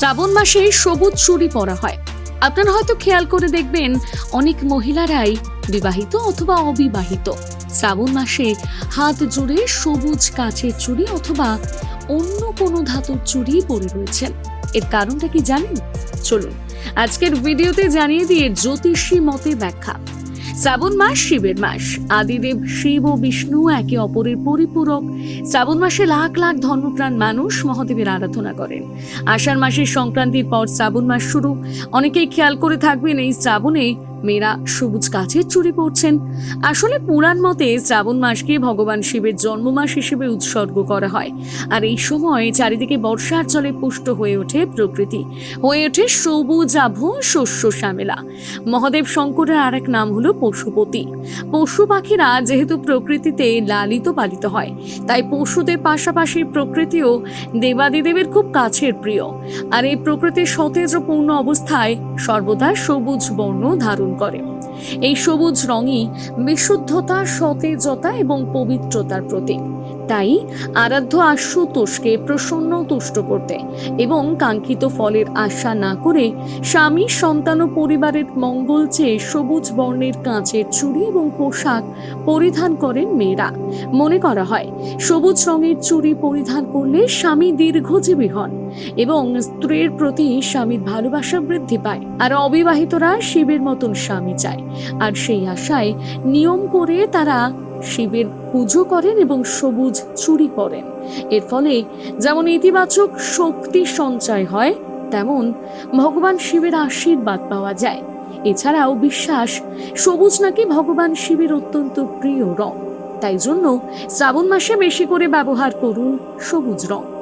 শ্রাবণ মাসে সবুজ চুরি পরা হয়। আপনারা হয়তো খেয়াল করে দেখবেন, অনেক মহিলারাই বিবাহিত অথবা অবিবাহিত। শ্রাবণ মাসে হাত জুড়ে সবুজ কাচের চুড়ি অথবা অন্য কোনো ধাতুর চুড়ি পরে রয়েছেন। এর কারণটা কি জানেন? চলুন, আজকের ভিডিওতে জানিয়ে দিয়ে জ্যোতিষী মতে ব্যাখ্যা। শ্রাবণ মাস শিবের মাস। আদিদেব শিব ও বিষ্ণু একে অপরের পরিপূরক। শ্রাবণ মাসে লাখ লাখ ধর্মপ্রাণ মানুষ মহাদেবের আরাধনা করেন। আষাঢ় মাসের সংক্রান্তির পর শ্রাবণ মাস শুরু। অনেকেই খেয়াল করে থাকবেন, এই শ্রাবণে মেয়েরা সবুজ গাছের চুরি পড়ছেন। আসলে পুরাণ মতে শ্রাবণ মাসকে ভগবান শিবের জন্ম মাস হিসেবে উৎসর্গ করা হয়। আর এই সময় চারিদিকে বর্ষার জলে পুষ্ট হয়ে ওঠে প্রকৃতি। হয়ে ওঠে সবুজ আভ শস্য শ্যামেলা। মহাদেব শঙ্করের আর এক নাম হলো পশুপতি। পশু পাখিরা যেহেতু প্রকৃতিতে লালিত পালিত হয়, তাই পশুদের পাশাপাশি প্রকৃতিও দেবাদিদেবের খুব কাছের প্রিয়। আর এই প্রকৃতির সতেজ পূর্ণ অবস্থায় সর্বদা সবুজ বর্ণ ধারণ করে। এই সবুজ রঙই বিশুদ্ধতা সতেজতা এবং পবিত্রতার প্রতীক। তাই আরাধ্য আশুতোষকে প্রসন্ন তুষ্ট করতে এবং কাঙ্ক্ষিত ফলের আশা না করে স্বামী, সন্তান ও পরিবারের মঙ্গল চেয়ে সবুজ বর্ণের কাঁচের চুড়ি এবং পোশাক পরিধান করেন মেয়েরা। মনে করা হয়, সবুজ রঙের চুড়ি পরিধান করলে স্বামী দীর্ঘজীবী হন এবং স্ত্রীর প্রতি স্বামীর ভালোবাসা বৃদ্ধি পায়। আর অবিবাহিতরা শিবের মতন স্বামী চায়। আর সেই আশায় নিয়ম করে তারা শিবের পুজো করেন এবং সবুজ চুরি করেন এর ফলে যেমন ইতিবাচক শক্তি সঞ্চয় হয়, তেমন ভগবান শিবের আশীর্বাদ পাওয়া যায়। এছাড়াও বিশ্বাস, সবুজ নাকি ভগবান শিবের অত্যন্ত প্রিয় রং। তাই জন্য শ্রাবণ মাসে বেশি করে ব্যবহার করুন সবুজ রং।